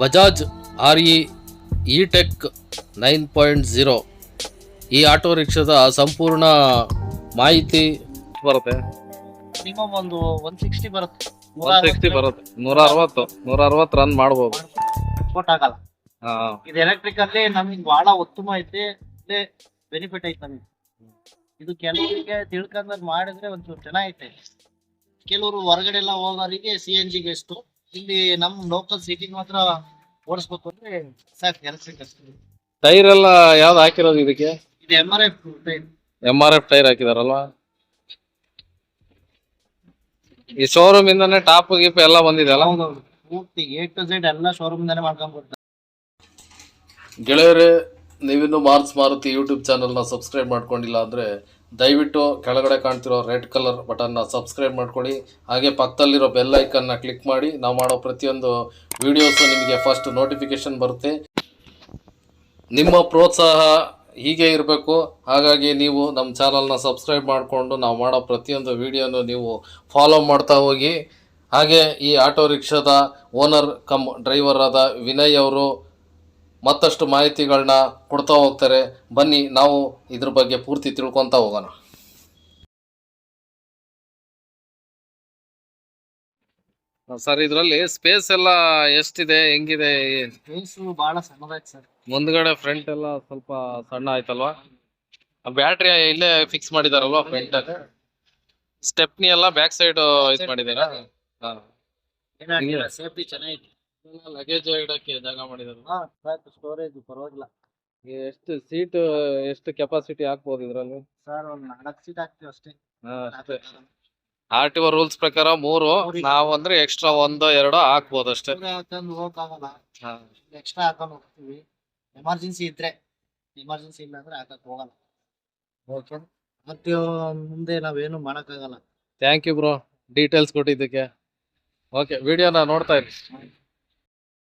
Bajaj R E E tech nine point zero ಈ auto ರಿಕ್ಷಾದ ಸಂಪೂರ್ಣ ಮಾಹಿತಿ ಬರುತ್ತೆ. ಮಿನಿಮಮ್ ಒಂದು ಒನ್ ಸಿಕ್ಸ್ಟಿ ಬರುತ್ತೆ. ಒನ್ ಸಿಕ್ಸ್ಟಿ ಬರುತ್ತೆ ನೂರ ಅರವತ್ತು ನೂರ ಅರವತ್ತು ರನ್ ಮಾಡ್ಬೋದು. ಆಗಲ್ಲ. ಇದು ಎಲೆಕ್ಟ್ರಿಕ್ ಅಲ್ಲಿ ನಮಗೆ ಬಹಳ ಉತ್ತಮ ಐತೆ ಬೆನಿಫಿಟ್ ಐತೆ ನಮಗೆ. ಇದು ಕೆಲವರಿಗೆ ತಿಳ್ಕೊಂಡ್ ಮಾಡಿದ್ರೆ ಒಂಚೂರು ಚೆನ್ನಾಗೈತೆ. ಕೆಲವರು ಹೊರಗಡೆ ಎಲ್ಲ ಹೋಗೋರಿಗೆ ಸಿ ಎನ್ ಜಿ ಬೆಸ್ಟ್ ಇಲ್ಲಿ ನಮ್ ಲೋಕಲ್ ಸಿಟಿ ಮಾತ್ರ ಓಡಿಸ್ಬೇಕು ಅಂದ್ರೆ ಸಾಕು ಎಲೆಕ್ಟ್ರಿಕ್ ಅಷ್ಟೇ. ಟೈರ್ ಎಲ್ಲ ಯಾವ್ದು ಹಾಕಿರೋದು ಇದಕ್ಕೆ? ಇದು M R F M R F tyre ಹಾಕಿದಾರಲ್ವಾ? ಈ ಶೋರೂಮ್ ಇಂದಾನೆ ಟಾಪ್ ಗೀಪ್ ಎಲ್ಲ ಬಂದಿದೆ ಅಲ್ಲ? ಪೂರ್ತಿ ಎ ಟು ಝೆಡ್ ಎಲ್ಲ ಶೋರೂಮ್ ಇಂದಾನೆ ಮಾಡ್ಕೊಂಡ್ಬಿಡ್ತಾರೆ ಗೆಳೆಯರೇ ನೀವಿನ್ನು ಮಾರ್ಸ್ ಮಾರುತಿ ಯೂಟ್ಯೂಬ್ ಚಾನಲ್ನ ಸಬ್ಸ್ಕ್ರೈಬ್ ಮಾಡ್ಕೊಂಡಿಲ್ಲ ಅಂದರೆ ದಯವಿಟ್ಟು ಕೆಳಗಡೆ ಕಾಣ್ತಿರೋ ರೆಡ್ ಕಲರ್ ಬಟನ್ನ ಸಬ್ಸ್ಕ್ರೈಬ್ ಮಾಡ್ಕೊಳ್ಳಿ. ಹಾಗೆ ಪಕ್ಕದಲ್ಲಿರೋ ಬೆಲ್ ಐಕನ್ನ ಕ್ಲಿಕ್ ಮಾಡಿ. ನಾವು ಮಾಡೋ ಪ್ರತಿಯೊಂದು ವಿಡಿಯೋಸು ನಿಮಗೆ ಫಸ್ಟ್ ನೋಟಿಫಿಕೇಶನ್ ಬರುತ್ತೆ. ನಿಮ್ಮ ಪ್ರೋತ್ಸಾಹ ಹೀಗೆ ಇರಬೇಕು. ಹಾಗಾಗಿ ನೀವು ನಮ್ಮ ಚಾನಲ್ನ ಸಬ್ಸ್ಕ್ರೈಬ್ ಮಾಡಿಕೊಂಡು ನಾವು ಮಾಡೋ ಪ್ರತಿಯೊಂದು ವಿಡಿಯೋನು ನೀವು ಫಾಲೋ ಮಾಡ್ತಾ ಹೋಗಿ. ಹಾಗೆ ಈ ಆಟೋ ರಿಕ್ಷಾದ ಓನರ್ ಕಮ್ ಡ್ರೈವರ್ ಆದ ವಿನಯ್ ಅವರು ಮತ್ತಷ್ಟು ಮಾಹಿತಿಗಳನ್ನ ಕೊಡ್ತಾ ಹೋಗ್ತಾರೆ. ಬನ್ನಿ ನಾವು ಇದ್ರ ಬಗ್ಗೆ ಪೂರ್ತಿ ತಿಳ್ಕೊತಾ ಹೋಗೋಣ. ಸರ್ ಇದರಲ್ಲಿ ಸ್ಪೇಸ್ ಎಲ್ಲ ಎಷ್ಟಿದೆ ಹೆಂಗಿದೆ? ಫೇಸು ಬಹಳ ಸಣ್ಣದಾಯ್ತು ಸರ್. ಮುಂದ್ಗಡೆ ಫ್ರಂಟ್ ಎಲ್ಲ ಸ್ವಲ್ಪ ಸಣ್ಣ ಆಯ್ತಲ್ವಾ? ಬ್ಯಾಟ್ರಿ ಇಲ್ಲೇ ಫಿಕ್ಸ್ ಮಾಡಿದಾರಲ್ವಾ ಫ್ರಂಟ್ ಸ್ಟೆಪ್ನಿ ಎಲ್ಲ ಬ್ಯಾಕ್ ಸೈಡ್ ಇದು ಮಾಡಿದಾರ ಏನಾಗಿಲ್ಲ ಸೇಫ್ಟಿ ಚೆನ್ನಾಗೈತಿ ಲಗೇಜ್ ಇಡಕ್ಕೆ ಜಾಗ ಮಾಡಿದ್ರು ಹಾ ಸಾಕು ಸ್ಟೋರೇಜ್ ಪರವಾಗಿಲ್ಲ. ಎಷ್ಟು ಸೀಟ್ ಎಷ್ಟು ಕೆಪಾಸಿಟಿ ಹಾಕ್ಬೋದು ಇದ್ರಲ್ಲಿ? ಸರ್ ಒಂದ್ ನಾಲ್ಕು ಸೀಟ್ ಹಾಕ್ತೀವಿ ಅಷ್ಟೇ. ಅಷ್ಟೇ. ಆರ್ ಟಿ ಒ ರೂಲ್ಸ್ ಪ್ರಕಾರ ಮೂರು ನಾವು ಅಂದ್ರೆ ಎಕ್ಸ್ಟ್ರಾ ಒಂದು ಎರಡು ಹಾಕ್ಬೋದು ಅಷ್ಟೇ. ಹಾಕೊಂಡು ಹೋಗಕ್ಕಾಗಲ್ಲ. ಎಕ್ಸ್ಟ್ರಾ ಹಾಕೊಂಡು ಹೋಗ್ತೀವಿ. ಎಮರ್ಜೆನ್ಸಿ ಇದ್ರೆ ಎಮರ್ಜೆನ್ಸಿ ಇಲ್ಲ ಅಂದ್ರೆ ಹಾಕಕ್ ಹೋಗಲ್ಲ. ಓಕೆ ಮತ್ತೆ ಮುಂದೆ ನಾವೇನು ಮಾಡಕ್ಕಾಗಲ್ಲ. ಥ್ಯಾಂಕ್ ಯು ಬ್ರೋ ಡೀಟೇಲ್ಸ್ ಕೊಟ್ಟಿದ್ದಕ್ಕೆ. ಓಕೆ ವಿಡಿಯೋನ ನೋಡ್ತಾ ಇರಿ.